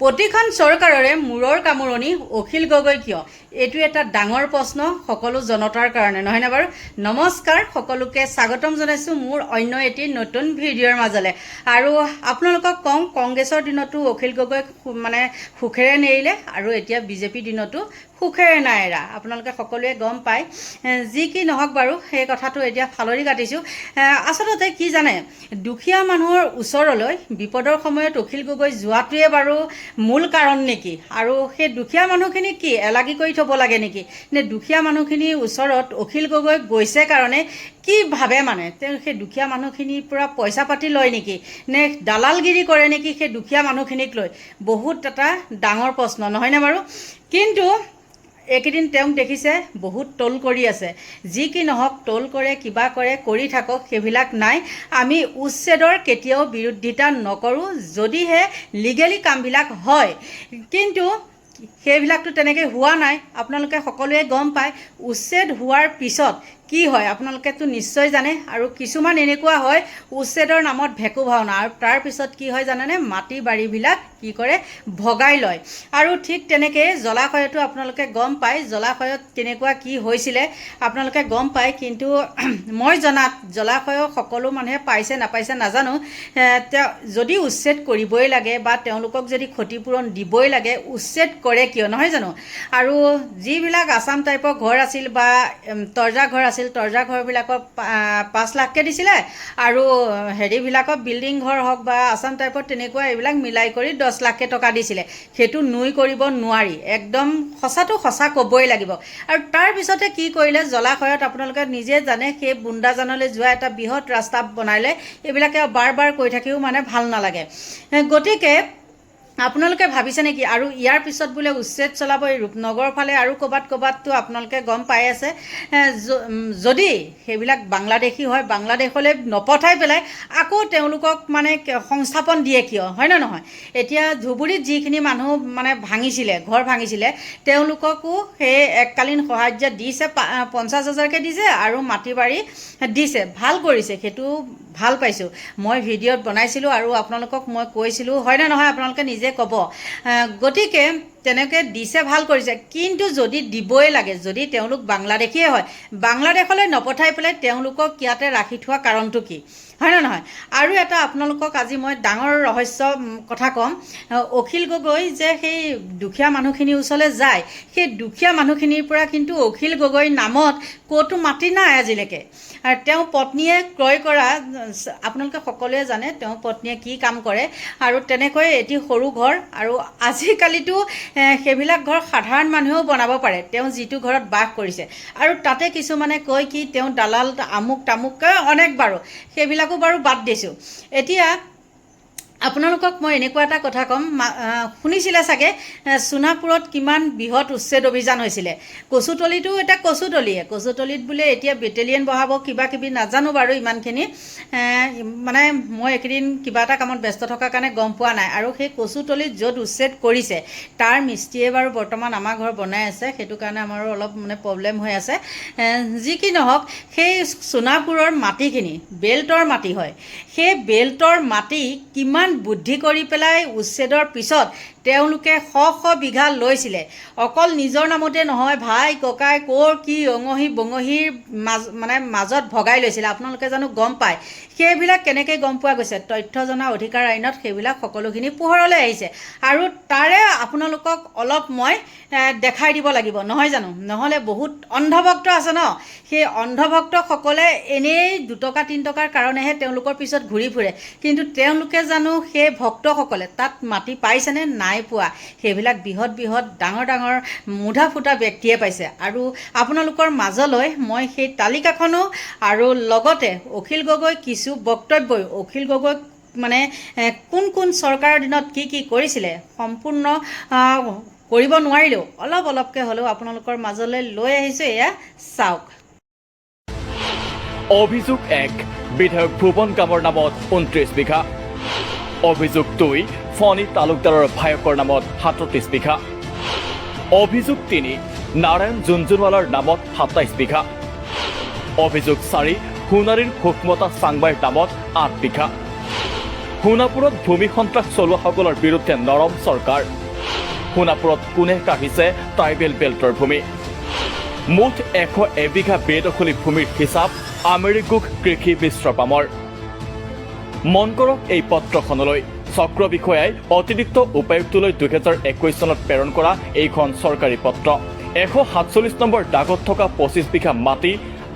প্ৰতিখন চৰকাৰৰে মূৰৰ কামোৰণি অখিল গগৈ কিয়? এইটো এটা ডাঙৰ প্ৰশ্ন সকলো জনতাৰ কাৰণে নহয়নে বাৰু? নমস্কাৰ সকলোকে স্বাগতম জনাইছোঁ মোৰ অন্য এটি নতুন ভিডিঅ'ৰ মাজলৈ। আৰু আপোনালোকক কওঁ কংগ্ৰেছৰ দিনতো অখিল গগৈ মানে সুখেৰে নেৰিলে আৰু এতিয়া বিজেপিৰ দিনতো সুখেৰে নাই এৰা। আপোনালোকে সকলোৱে গম পায় যি কি নহওক বাৰু, সেই কথাটো এতিয়া ফালৰি কাটিছোঁ। আচলতে কি জানে, দুখীয়া মানুহৰ ওচৰলৈ বিপদৰ সময়ত অখিল গগৈ যোৱাটোৱে বাৰু মূল কাৰণ নেকি? আৰু সেই দুখীয়া মানুহখিনি কি, এলাগি কৰি থ'ব লাগে নেকি? নে দুখীয়া মানুহখিনিৰ ওচৰত অখিল গগৈ গৈছে কাৰণে কি ভাবে মানে? তেওঁ সেই দুখীয়া মানুহখিনিৰ পৰা পইচা পাতি লয় নেকি? নে দালালগিৰি কৰে নেকি সেই দুখীয়া মানুহখিনিক লৈ? বহুত এটা ডাঙৰ প্ৰশ্ন, নহয়নে বাৰু? কিন্তু এইকেইদিন তেওঁক দেখিছে, বহুত টল কৰি আছে। যি কি নহওক টল কৰে, কিবা কৰে, কৰি থাকক, সেইবিলাক নাই। আমি উচ্ছেদৰ কেতিয়াও বিৰোধিতা নকৰোঁ, যদিহে লিগেলি কামবিলাক হয়। কিন্তু সেইবিলাকতো তেনেকৈ হোৱা নাই। আপোনালোকে সকলোৱে গম পায়। উচ্ছেদ হোৱাৰ পিছত কি হয় আপোনালোকেতো নিশ্চয় জানে আৰু কিছুমান এনেকুৱা হয় উচ্ছেদৰ নামত ভেকু ভাওনা আৰু তাৰপিছত কি হয় জানেনে? মাটি বাৰীবিলাক কি কৰে? ভগাই লয়। আৰু ঠিক তেনেকৈ জলাশয়তো আপোনালোকে গম পায়। জলাশয়ত কেনেকুৱা কি হৈছিলে আপোনালোকে গম পায়। কিন্তু মই জনাত জলাশয়ৰ সকলো মানুহে পাইছে নাপাইছে নাজানো। তেওঁ যদি উচ্ছেদ কৰিবই লাগে বা তেওঁলোকক যদি ক্ষতিপূৰণ দিবই লাগে উচ্ছেদ কৰে কিয় নহয় জানো? আৰু যিবিলাক আছাম টাইপৰ ঘৰ আছিল বা তৰ্জা ঘৰ আছিল তৰ্জা ঘৰবিলাকক পাঁচ লাখকৈ দিছিলে আৰু হেৰিবিলাকক বিল্ডিং ঘৰ হওক বা আছাম টাইপৰ তেনেকুৱা এইবিলাক মিলাই কৰি দহ লাখকৈ টকা দিছিলে। সেইটো নুই কৰিব নোৱাৰি। একদম সঁচাটো সঁচা ক'বই লাগিব। আৰু তাৰপিছতে কি কৰিলে জলাশয়ত আপোনালোকে নিজে জানে সেই বুন্দাজানলৈ যোৱা এটা বৃহৎ ৰাস্তা বনালে এইবিলাকে বাৰ বাৰ কৈ থাকিও মানে ভাল নালাগে। গতিকে আপোনালোকে ভাবিছে নেকি? আৰু ইয়াৰ পিছত বোলে উচ্ছেদ চলাব এই ৰূপনগৰৰ ফালে আৰু ক'ৰবাত ক'ৰবাততো আপোনালোকে গম পাই আছে। যদি সেইবিলাক বাংলাদেশী হয়, বাংলাদেশলৈ নপঠাই পেলাই আকৌ তেওঁলোকক মানে সংস্থাপন দিয়ে কিয়? হয় নে নহয়? এতিয়া ধুবুৰীত যিখিনি মানুহ মানে ভাঙিছিলে, ঘৰ ভাঙিছিলে, তেওঁলোককো সেই এককালীন সাহাৰ্য দিছে পঞ্চাছ হাজাৰকৈ দিছে আৰু মাটি বাৰী দিছে। ভালো কৰিছে সেইটো ভালো পাইছোঁ। মই ভিডিঅ'ত বনাইছিলোঁ আৰু আপোনালোকক মই কৈছিলোঁ হয়নে নহয় আপোনালোকে নিজে ক'ব। গতিকে তেনেকৈ দিছে, ভালো কৰিছে। কিন্তু যদি দিবই লাগে, যদি তেওঁলোক বাংলাদেশীয়ে হয়, বাংলাদেশলৈ নপঠাই পেলাই তেওঁলোকক ইয়াতে ৰাখি থোৱা কাৰণটো কি? হয়নে নহয়? আৰু এটা আপোনালোকক আজি মই ডাঙৰ ৰহস্য কথা ক'ম। অখিল গগৈ যে সেই দুখীয়া মানুহখিনিৰ ওচৰলৈ যায় সেই দুখীয়া মানুহখিনিৰ পৰা কিন্তু অখিল গগৈৰ নামত ক'তো মাটি নাই আজিলৈকে। আৰু তেওঁ পত্নীয়ে ক্ৰয় কৰা আপোনালোকে সকলোৱে জানে তেওঁ পত্নীয়ে কি কাম কৰে। আৰু তেনেকৈ এটি সৰু ঘৰ আৰু আজিকালিতো সেইবিলাক ঘৰ সাধাৰণ মানুহেও বনাব পাৰে। তেওঁ যিটো ঘৰত বাস কৰিছে। আৰু তাতে কিছুমানে কয় কি তেওঁ দালাল আমুক তামুক অনেক বাৰু। সেইবিলাকো বাৰু বাদ দিছোঁ। এতিয়া আপোনালোকক মই এনেকুৱা এটা কথা ক'ম। শুনিছিলে চাগে সোণাপুৰত কিমান বৃহৎ উচ্ছেদ অভিযান হৈছিলে। কচুতলিটো এটা কচুতলিয়ে। কচুতলিত বোলে এতিয়া বেটেলিয়ন বহাব কিবা কিবি নাজানো বাৰু ইমানখিনি। মানে মই এইকেইদিন কিবা এটা কামত ব্যস্ত থকাৰ কাৰণে গম পোৱা নাই। আৰু সেই কচুতলিত য'ত উচ্ছেদ কৰিছে তাৰ মিস্ত্ৰীয়ে বাৰু বৰ্তমান আমাৰ ঘৰ বনাই আছে। সেইটো কাৰণে আমাৰো অলপ মানে প্ৰব্লেম হৈ আছে। যি কি নহওক সেই সোণাপুৰৰ মাটিখিনি বেল্টৰ মাটি হয়। সেই বেল্টৰ মাটি কিমান বুদ্ধি কৰি পেলাই উচ্ছেদৰ পিছত তেওঁলোকে শ শ বিঘা লৈছিলে। অকল নিজৰ নামতে নহয়, ভাই, ককাই, ক'ৰ, কি, অঙহী বঙহীৰ মাজ মানে মাজত ভগাই লৈছিলে। আপোনালোকে জানো গম পায়। সেইবিলাক কেনেকৈ গম পোৱা গৈছে? তথ্য জনা অধিকাৰ আইনত সেইবিলাক সকলোখিনি পোহৰলৈ আহিছে। আৰু তাৰে আপোনালোকক অলপ মই দেখাই দিব লাগিব। নহয় জানো? নহ'লে বহুত অন্ধভক্ত আছে ন? সেই অন্ধভক্তসকলে এনেই দুটকা তিনি টকাৰ কাৰণেহে তেওঁলোকৰ পিছত ঘূৰি ফুৰে। কিন্তু তেওঁলোকে জানো সেই ভক্তসকলে তাত মাটি পাইছেনে নাই? পোৱা। সেইবিলাক বৃহৎ বৃহৎ ডাঙৰ ডাঙৰ মুধা ফুটা ব্যক্তিয়ে পাইছে। আৰু আপোনালোকৰ মাজলৈ মই সেই তালিকাখনো আৰু লগতে অখিল গগৈ কিছু বক্তব্যই অখিল গগৈক মানে কোন কোন চৰকাৰৰ দিনত কি কি কৰিছিলে সম্পূৰ্ণ কৰিব নোৱাৰিলেও অলপ অলপকৈ হ'লেও আপোনালোকৰ মাজলৈ লৈ আহিছোঁ এয়া। চাওক। অভিযোগ এক। বিধায়ক ভুৱন কামৰ নামত ঊনত্ৰিছ বিঘা। অভিযোগ দুই ফণী তালুকদাৰৰ ভায়কৰ নামত সাতত্ৰিছ বিঘা অভিযোগ তিনি নাৰায়ণ জুনজুনৱালাৰ নামত সাতাইছ বিঘা অভিযোগ চাৰি সোণাৰীৰ সুকমতা চাংবাইৰ নামত আঠ বিঘা। সোণাপুৰত ভূমি সন্ত্ৰাস চলোৱাসকলৰ বিৰুদ্ধে নৰম চৰকাৰ। সোণাপুৰত কোনে কাঢ়িছে ট্ৰাইবেল বেল্টৰ ভূমি। মুঠ এশ এবিঘা বেদখলী ভূমিৰ হিচাপ আমেৰিকুক কৃষি মিশ্ৰপামৰ মন কৰক এই পত্ৰখনলৈ। চক্ৰ বিষয়াই অতিৰিক্ত উপায়ুক্তলৈ দুহেজাৰ একৈশ চনত প্ৰেৰণ কৰা এইখন চৰকাৰী পত্ৰ। এশ সাতচল্লিছ নম্বৰ দাগত থকা পঁচিছ বিঘা মাটি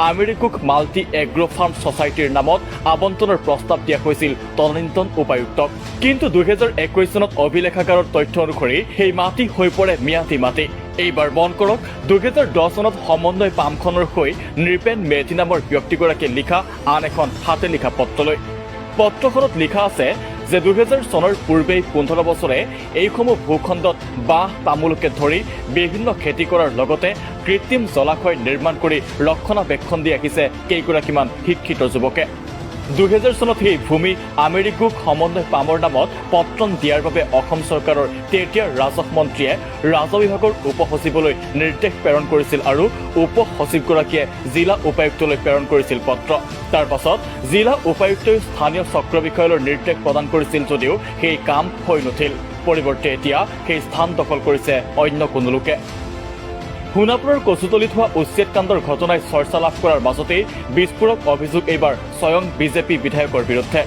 আমেৰিকুক মাল্টি এগ্ৰ ফাৰ্ম ছচাইটিৰ নামত আবণ্টনৰ প্ৰস্তাৱ দিয়া হৈছিল তদানীন্তন উপায়ুক্তক। কিন্তু দুহেজাৰ একৈশ চনত অভিলেখাগাৰৰ তথ্য অনুসৰি সেই মাটি হৈ পৰে ম্যাদী মাটি। এইবাৰ মন কৰক দুহেজাৰ দহ চনত সমন্বয় পামখনৰ হৈ নৃপেন মেধি নামৰ ব্যক্তিগৰাকীয়ে লিখা আন এখন হাতে লিখা পত্ৰলৈ। পত্ৰখনত লিখা আছে যে দুহেজাৰ চনৰ পূৰ্বেই পোন্ধৰ বছৰে এইসমূহ ভূখণ্ডত বাঁহ, তামোলকে ধৰি বিভিন্ন খেতি কৰাৰ লগতে কৃত্ৰিম জলাশয় নিৰ্মাণ কৰি ৰক্ষণাবেক্ষণ দি আহিছে কেইগৰাকীমান শিক্ষিত যুৱকে। দুহেজাৰ চনত সেই ভূমি আমেৰিকুক সমন্বয় পামৰ নামত পত্ৰন দিয়াৰ বাবে অসম চৰকাৰৰ তেতিয়াৰ ৰাজহ মন্ত্ৰীয়ে ৰাজহ বিভাগৰ উপ নিৰ্দেশ প্ৰেৰণ কৰিছিল আৰু উপ সচিবগৰাকীয়ে জিলা উপায়ুক্তলৈ প্ৰেৰণ কৰিছিল পত্ৰ। তাৰ পাছত জিলা উপায়ুক্তই স্থানীয় চক্ৰ বিষয়ালৈ নিৰ্দেশ প্ৰদান কৰিছিল যদিও সেই কাম হৈ নুঠিল। পৰিৱৰ্তে এতিয়া সেই স্থান দখল কৰিছে অন্য কোনো লোকে। সোণাপুৰৰ কচুতলিত হোৱা উচ্ছেদ কাণ্ডৰ ঘটনাই চৰ্চা লাভ কৰাৰ মাজতেই বিস্ফোৰক অভিযোগ এইবাৰ স্বয়ং বিজেপি বিধায়কৰ বিৰুদ্ধে।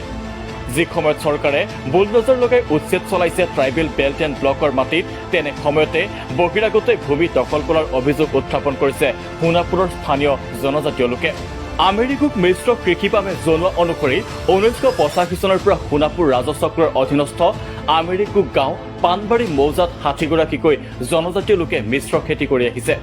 যি সময়ত চৰকাৰে বুলডজাৰ লগাই উচ্ছেদ চলাইছে ট্ৰাইবেল বেল্ট এণ্ড ব্লকৰ মাটিত, তেনে সময়তে বহিৰাগতে ভূমি দখল কৰাৰ অভিযোগ উত্থাপন কৰিছে সোণাপুৰৰ স্থানীয় জনজাতীয় লোকে। আমেৰিকুক মিশ্ৰ কৃষি পামে জনোৱা অনুসৰি ঊনৈছশ পঁচাশী চনৰ পৰা সোণাপুৰ ৰাজচক্ৰৰ অধীনস্থ আমেৰিকুক গাঁও পাণবাৰী মৌজাত ষাঠিগৰাকীকৈ জনজাতীয় লোকে মিশ্ৰ খেতি কৰি আহিছে।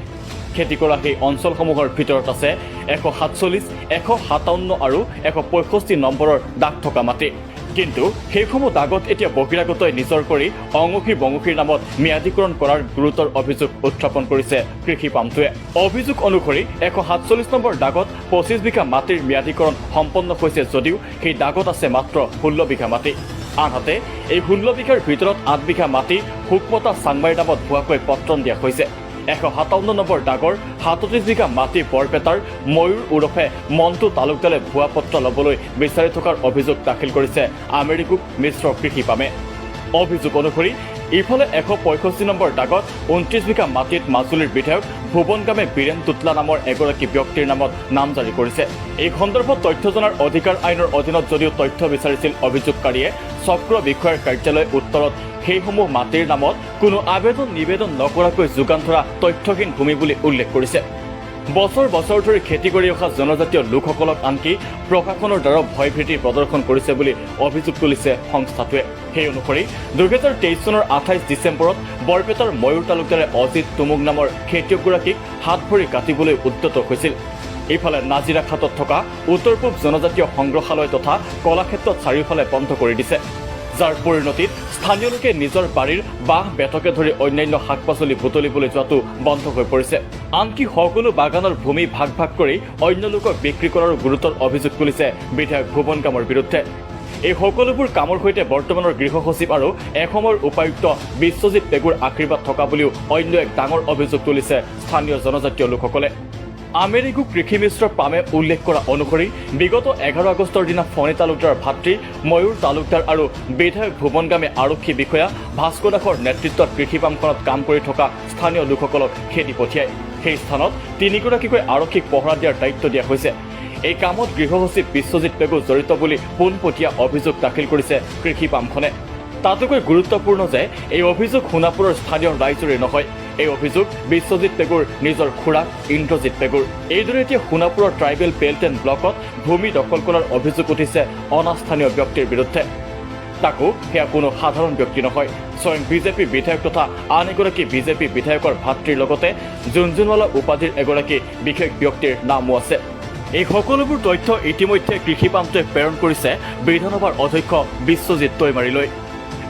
খেতি কৰা সেই অঞ্চলসমূহৰ ভিতৰত আছে এশ সাতচল্লিছ, এশ সাতাৱন্ন আৰু এশ পঁয়ষষ্ঠি নম্বৰৰ দাগ থকা মাটি। কিন্তু সেইসমূহ দাগত এতিয়া বহিৰাগতই নিজৰ কৰি অঙুসী বঙুসীৰ নামত ম্যাদীকৰণ কৰাৰ গুৰুতৰ অভিযোগ উত্থাপন কৰিছে কৃষি পামটোৱে। অভিযোগ অনুসৰি এশ সাতচল্লিছ নম্বৰ দাগত পঁচিছ বিঘা মাটিৰ ম্যাদীকৰণ সম্পন্ন হৈছে যদিও সেই দাগত আছে মাত্ৰ ষোল্ল বিঘা মাটি। আনহাতে, এই ষোল্ল বিঘাৰ ভিতৰত আঠ বিঘা মাটি শুকমতা চাংমাইৰ নামত ভুৱাকৈ পত্ৰন দিয়া হৈছে। এশ সাতাৱন্ন নম্বৰ দাগৰ সাতত্ৰিছ বিঘা মাটি বৰপেটাৰ ময়ূৰ ওৰফে মন্টু তালুকদালে ভুৱা পত্ৰ ল'বলৈ বিচাৰি থকাৰ অভিযোগ দাখিল কৰিছে। আমেৰিকুক মিশ্ৰ কৃষি পামে। অভিযোগ অনুসৰি ইফালে এশ পঁয়ষষ্ঠি নম্বৰ দাগত ঊনত্ৰিছ বিঘা মাটিত মাজুলীৰ বিধায়ক ভুৱন গামে বীৰেন টুটলা নামৰ এগৰাকী ব্যক্তিৰ নামত নাম জাৰি কৰিছে। এই সন্দৰ্ভত তথ্য জনাৰ অধিকাৰ আইনৰ অধীনত যদিও তথ্য বিচাৰিছিল অভিযোগকাৰীয়ে চক্ৰ বিষয়াৰ কাৰ্যালয়ে উত্তৰত সেইসমূহ মাটিৰ নামত কোনো আবেদন নিবেদন নকৰাকৈ যোগান ধৰা তথ্যহীন ভূমি বুলি উল্লেখ কৰিছে। বছৰ বছৰ ধৰি খেতি কৰি অহা জনজাতীয় লোকসকলক আনকি প্ৰশাসনৰ দ্বাৰা ভয়ভীতি প্ৰদৰ্শন কৰিছে বুলি অভিযোগ তুলিছে সংস্থাটোৱে। সেই অনুসৰি দুহেজাৰ তেইছ চনৰ আঠাইছ ডিচেম্বৰত বৰপেটাৰ ময়ূৰ তালুকদাৰে অজিত তুমুক নামৰ খেতিয়কগৰাকীক হাত ভৰি কাটিবলৈ উদ্যত হৈছিল। ইফালে নাজিৰাখাটত থকা উত্তৰ পূব জনজাতীয় সংগ্ৰহালয় তথা কলাক্ষেত্ৰত চাৰিওফালে বন্ধ কৰি দিছে। যাৰ পৰিণতিত স্থানীয় লোকে নিজৰ বাৰীৰ বাঁহ, বেতকে ধৰি অন্যান্য শাক পাচলি বুটলিবলৈ যোৱাটো বন্ধ হৈ পৰিছে। আনকি সকলো বাগানৰ ভূমি ভাগ ভাগ কৰি অন্য লোকক বিক্ৰী কৰাৰো গুৰুতৰ অভিযোগ তুলিছে বিধায়ক ভুৱন কামৰ বিৰুদ্ধে। এই সকলোবোৰ কামৰ সৈতে বৰ্তমানৰ গৃহ সচিব আৰু এসময়ৰ উপায়ুক্ত বিশ্বজিৎ পেগুৰ আশীৰ্বাদ থকা বুলিও অন্য এক ডাঙৰ অভিযোগ তুলিছে স্থানীয় জনজাতীয় লোকসকলে। আমেৰিকু কৃষি মিশ্ৰ পামে উল্লেখ কৰা অনুসৰি, বিগত এঘাৰ আগষ্টৰ দিনা ফণী তালুকদাৰ ভাতৃ, ময়ূৰ তালুকদাৰ আৰু বিধায়ক ভুৱন গামে আৰক্ষী বিষয়া ভাস্কৰ দাসৰ নেতৃত্বত কৃষি পামখনত কাম কৰি থকা স্থানীয় লোকসকলক খেদি পঠিয়ায়। সেই স্থানত তিনিগৰাকীকৈ আৰক্ষীক পহৰা দিয়াৰ দায়িত্ব দিয়া হৈছে। এই কামত গৃহ সচিব বিশ্বজিৎ পেগু জড়িত বুলি পোনপটীয়া অভিযোগ দাখিল কৰিছে কৃষি পামখনে তাতোকৈ গুৰুত্বপূৰ্ণ যে এই অভিযোগ সোণাপুৰৰ স্থানীয় ৰাইজৰে নহয়। এই অভিযোগ বিশ্বজিৎ পেগুৰ নিজৰ খুৰাক ইন্দ্ৰজিৎ পেগুৰ এইদৰে এতিয়া সোণাপুৰৰ ট্ৰাইবেল বেল্ট এণ্ড ব্লকত ভূমি দখল কৰাৰ অভিযোগ উঠিছে অনাস্থানীয় ব্যক্তিৰ বিৰুদ্ধে। তাকো সেয়া কোনো সাধাৰণ ব্যক্তি নহয়। স্বয়ং বিজেপি বিধায়ক তথা আন এগৰাকী বিজেপি বিধায়কৰ ভাতৃৰ লগতে জুনজুনৱালা উপাধিৰ এগৰাকী বিশেষ ব্যক্তিৰ নামো আছে। এই সকলোবোৰ তথ্য ইতিমধ্যে কৃষি পামটোৱে প্ৰেৰণ কৰিছে বিধানসভাৰ অধ্যক্ষ বিশ্বজিৎ তৈমাৰীলৈ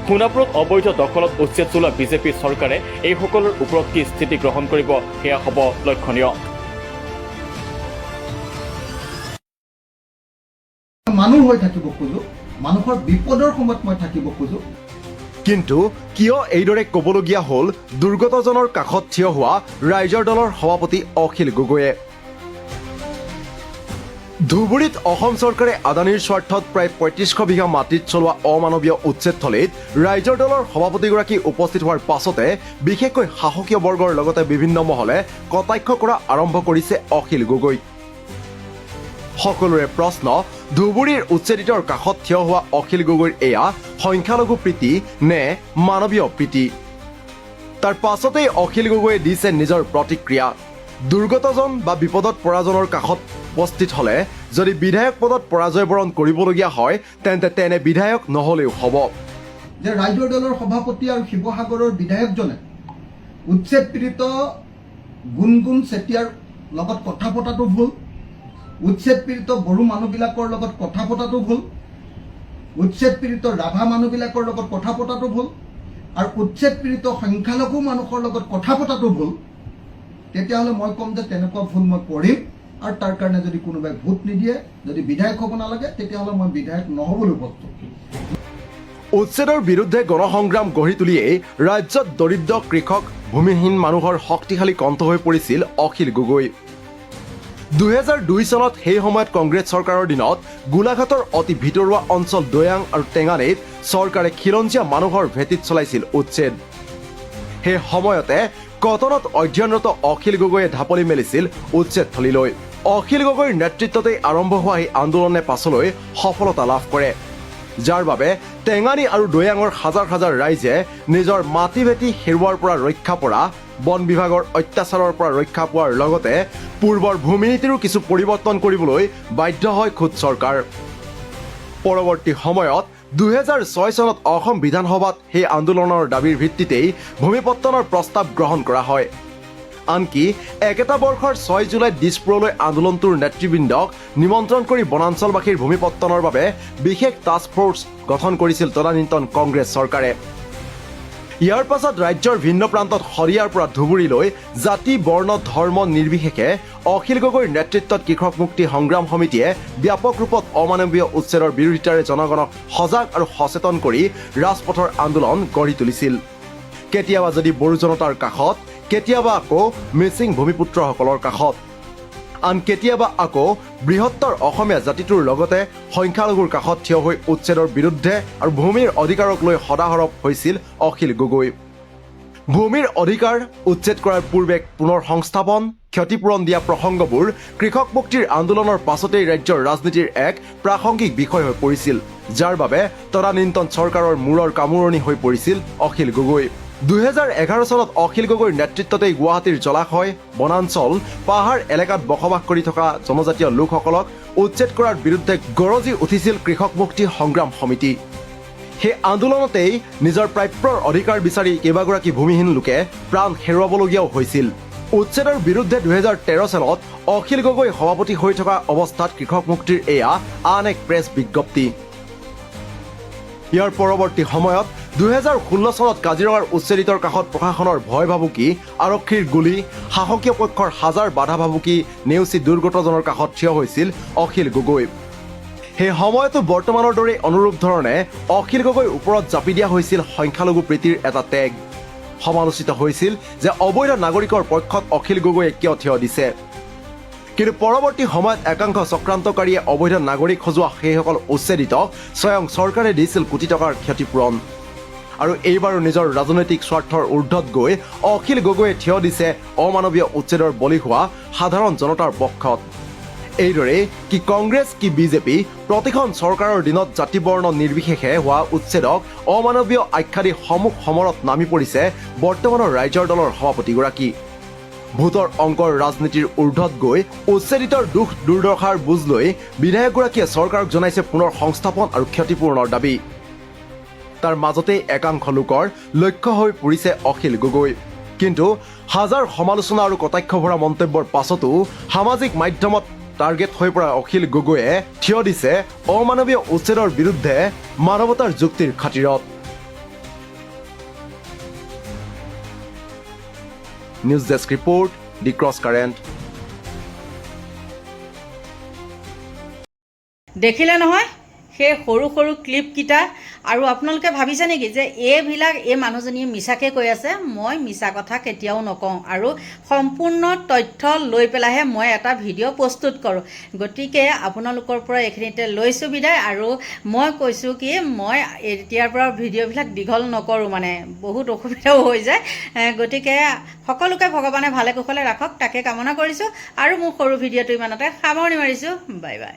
সোণাপুৰত অবৈধ দখলত উচ্ছেদ চলোৱা বিজেপি চৰকাৰে এইসকলৰ ওপৰত কি স্থিতি গ্ৰহণ কৰিব সেয়া হ'ব লক্ষণীয়। মানুহ হৈ থাকিব খোজো মানুহৰ বিপদৰ সময়ত মই থাকিব খোজো। কিন্তু কিয় এইদৰে ক'বলগীয়া হ'ল দুৰ্গতজনৰ কাষত থিয় হোৱা ৰাইজৰ দলৰ সভাপতি অখিল গগৈয়ে? ধুবুৰীত অসম চৰকাৰে আদানীৰ স্বাৰ্থত প্ৰায় পঁয়ত্ৰিছশ বিঘা মাটিত চলোৱা অমানৱীয় উচ্ছেদথলীত ৰাইজৰ দলৰ সভাপতিগৰাকী উপস্থিত হোৱাৰ পাছতে বিশেষকৈ শাসকীয় বৰ্গৰ লগতে বিভিন্ন মহলে কটাক্ষ কৰা আৰম্ভ কৰিছে অখিল গগৈক সকলোৰে প্ৰশ্ন, ধুবুৰীৰ উচ্ছেদিতৰ কাষত থিয় হোৱা অখিল গগৈৰ এয়া সংখ্যালঘু প্ৰীতি নে মানৱীয় প্ৰীতি তাৰ পাছতেই অখিল গগৈয়ে দিছে নিজৰ প্ৰতিক্ৰিয়া। দুৰ্গতজন বা বিপদত পৰাজনৰ কাষত উপস্থিত হ'লে, যদি বিধায়ক পদত পৰাজয় বৰণ কৰিবলগীয়া হয়, তেন্তে তেনে বিধায়ক নহ'লেও হ'ব। যে ৰাইজৰ দলৰ সভাপতি আৰু শিৱসাগৰৰ বিধায়কজনে উচ্ছেদ পীড়িত গুণগুণ চেতিয়াৰ লগত কথা পতাটো ভুল উচ্ছেদ পীড়িত বড়ো মানুহবিলাকৰ লগত কথা পতাটো ভুল উচ্ছেদ পীড়িত ৰাভা মানুহবিলাকৰ লগত কথা পতাটো ভুল, আৰু উচ্ছেদ পীড়িত সংখ্যালঘু মানুহৰ লগত কথা পতাটো ভুল তেতিয়াহ'লে মই ক'ম যে তেনেকুৱা ভুল মই কৰিম আৰু তাৰ কাৰণে যদি কোনোবাই ভোট নিদিয়ে যদি বিধায়ক হ'ব নালাগে তেতিয়াহ'লে মই বিধায়ক নহ'বলৈ প্ৰস্তুত উচ্ছেদৰ বিৰুদ্ধে গণসংগ্ৰাম গঢ়ি তুলিয়েই ৰাজ্যত দৰিদ্ৰ কৃষক ভূমিহীন মানুহৰ শক্তিশালী কণ্ঠ হৈ পৰিছিল অখিল গগৈ। দুহেজাৰ দুই চনত সেই সময়ত কংগ্ৰেছ চৰকাৰৰ দিনত গোলাঘাটৰ অতি ভিতৰুৱা অঞ্চল দৈয়াং আৰু টেঙানীত চৰকাৰে খিলঞ্জীয়া মানুহৰ ভেটিত চলাইছিল উচ্ছেদ। সেই সময়তে কটনত অধ্যয়নৰত অখিল গগৈয়ে ঢাপলি মেলিছিল উচ্ছেদথলীলৈ অখিল গগৈৰ নেতৃত্বতেই আৰম্ভ হোৱা এই আন্দোলনে পাছলৈ সফলতা লাভ কৰে। যাৰ বাবে টেঙানী আৰু দৈয়াঙৰ হাজাৰ হাজাৰ ৰাইজে নিজৰ মাটি ভেটি হেৰুৱাৰ পৰা ৰক্ষা পৰা, বন বিভাগৰ অত্যাচাৰৰ পৰা ৰক্ষা পোৱাৰ লগতে পূৰ্বৰ ভূমি নীতিৰো কিছু পৰিৱৰ্তন কৰিবলৈ বাধ্য হয় খোদ চৰকাৰ। পৰৱৰ্তী সময়ত দুহেজাৰ ছয় চনত অসম বিধানসভাত সেই আন্দোলনৰ দাবীৰ ভিত্তিতেই ভূমিপত্তনৰ প্ৰস্তাৱ গ্ৰহণ কৰা হয়। আনকি একেটা বৰ্ষৰ ছয় জুলাইত দিছপুৰলৈ আন্দোলনটোৰ নেতৃবৃন্দক নিমন্ত্ৰণ কৰি বনাঞ্চলবাসীৰ ভূমিপত্তনৰ বাবে বিশেষ টাস্ক ফ'ৰ্চ গঠন কৰিছিল তদানীন্তন কংগ্ৰেছ চৰকাৰে। ইয়াৰ পাছত ৰাজ্যৰ ভিন্ন প্ৰান্তত শৰিয়াৰ পৰা ধুবুৰীলৈ জাতি বৰ্ণ ধৰ্ম নিৰ্বিশেষে অখিল গগৈৰ নেতৃত্বত কৃষক মুক্তি সংগ্ৰাম সমিতিয়ে ব্যাপক ৰূপত অমানৱীয় উচ্ছেদৰ বিৰোধিতাৰে জনগণক সজাগ আৰু সচেতন কৰি ৰাজপথৰ আন্দোলন গঢ়ি তুলিছিল। কেতিয়াবা যদি বড়ো জনতাৰ কাষত কেতিয়াবা আকৌ মিচিং ভূমিপুত্ৰসকলৰ কাষত। আন কেতিয়াবা আকৌ বৃহত্তৰ অসমীয়া জাতিটোৰ লগতে সংখ্যালঘুৰ কাষত থিয় হৈ উচ্ছেদৰ বিৰুদ্ধে আৰু ভূমিৰ অধিকাৰক লৈ সদাসৰব হৈছিল অখিল গগৈ। ভূমিৰ অধিকাৰ উচ্ছেদ কৰাৰ পূৰ্বে পুনৰ সংস্থাপন, ক্ষতিপূৰণ দিয়া প্ৰসংগবোৰ কৃষক মুক্তিৰ আন্দোলনৰ পাছতেই ৰাজ্যৰ ৰাজনীতিৰ এক প্ৰাসংগিক বিষয় হৈ পৰিছিল, যাৰ বাবে তদানীন্তন চৰকাৰৰ মূৰৰ কামোৰণি হৈ পৰিছিল অখিল গগৈ। দুহেজাৰ এঘাৰ চনত অখিল গগৈৰ নেতৃত্বতেই গুৱাহাটীৰ জলাশয় বনাঞ্চল পাহাৰ এলেকাত বসবাস কৰি থকা জনজাতীয় লোকসকলক উচ্ছেদ কৰাৰ বিৰুদ্ধে গৰজি উঠিছিল কৃষক মুক্তি সংগ্ৰাম সমিতি। সেই আন্দোলনতেই নিজৰ প্ৰাপ্যৰ অধিকাৰ বিচাৰি কেইবাগৰাকী ভূমিহীন লোকে প্ৰাণ হেৰুৱাবলগীয়াও হৈছিল। উচ্ছেদৰ বিৰুদ্ধে দুহেজাৰ তেৰ চনত অখিল গগৈ সভাপতি হৈ থকা অৱস্থাত কৃষক মুক্তিৰ এয়া আন এক প্ৰেছ বিজ্ঞপ্তি। ইয়াৰ পৰৱৰ্তী সময়ত দুহেজাৰ ষোল্ল চনত কাজিৰঙাৰ উচ্ছেদিতৰ কাষত প্ৰশাসনৰ ভয় ভাবুকি, আৰক্ষীৰ গুলী, শাসকীয় পক্ষৰ হাজাৰ বাধা ভাবুকি, নেওচি দুৰ্গতজনৰ কাষত থিয় হৈছিল অখিল গগৈ। সেই সময়তো বৰ্তমানৰ দৰে অনুৰূপ ধৰণে অখিল গগৈৰ ওপৰত জাপি দিয়া হৈছিল সংখ্যালঘু প্ৰীতিৰ এটা টেগ। সমালোচিত হৈছিল যে অবৈধ নাগৰিকৰ পক্ষত অখিল গগৈয়ে কিয় থিয় দিছে। কিন্তু পৰৱৰ্তী সময়ত একাংশ চক্ৰান্তকাৰীয়ে অবৈধ নাগৰিক সজোৱা সেইসকল উচ্ছেদিতক স্বয়ং চৰকাৰে দিছিল কোটি টকাৰ ক্ষতিপূৰণ। আৰু এইবাৰো নিজৰ ৰাজনৈতিক স্বাৰ্থৰ ঊৰ্ধত গৈ অখিল গগৈয়ে থিয় দিছে অমানৱীয় উচ্ছেদৰ বলি হোৱা সাধাৰণ জনতাৰ পক্ষত এইদৰে কি কংগ্ৰেছ, কি বিজেপি, প্ৰতিখন চৰকাৰৰ দিনত জাতি বৰ্ণ নিৰ্বিশেষে হোৱা উচ্ছেদক অমানৱীয় আখ্যা দি সমুখ সমৰত নামি পৰিছে বৰ্তমানৰ ৰাইজৰ দলৰ সভাপতিগৰাকী। ভোটৰ অংকৰ ৰাজনীতিৰ ঊৰ্ধত গৈ উচ্ছেদিতৰ দুখ দুৰ্দশাৰ বুজ লৈ বিধায়কগৰাকীয়ে চৰকাৰক জনাইছে পুনৰ সংস্থাপন আৰু ক্ষতিপূৰণৰ দাবি। তাৰ মাজতেই একাংশ লোকৰ লক্ষ্য হৈ পৰিছে অখিল গগৈ। কিন্তু হাজাৰ সমালোচনা আৰু কটাক্ষ ভৰা মন্তব্যৰ পাছতো সামাজিক মাধ্যমত টাৰ্গেট হৈ পৰা অখিল গগৈয়ে থিয় দিছে অমানৱীয় উচ্ছেদৰ বিৰুদ্ধে মানৱতাৰ যুক্তিৰ খাতিৰত। News desk report the cross current. দেখিলে নহয়? সেই সৰু সৰু ক্লিপকেইটা আৰু আপোনালোকে ভাবিছে নেকি যে এইবিলাক এই মানুহজনীয়ে মিছাকৈ কৈ আছে? মই মিছা কথা কেতিয়াও নকওঁ আৰু সম্পূৰ্ণ তথ্য লৈ পেলাইহে মই এটা ভিডিঅ' প্ৰস্তুত কৰোঁ। গতিকে আপোনালোকৰ পৰা এইখিনিতে লৈছোঁ বিদায় আৰু মই কৈছোঁ কি মই এতিয়াৰ পৰা ভিডিঅ'বিলাক দীঘল নকৰোঁ মানে বহুত অসুবিধাও হৈ যায়। গতিকে সকলোকে ভগৱানে ভালে কুশলে ৰাখক তাকে কামনা কৰিছোঁ আৰু মোৰ সৰু ভিডিঅ'টো ইমানতে সামৰণি মাৰিছোঁ। Bye bye.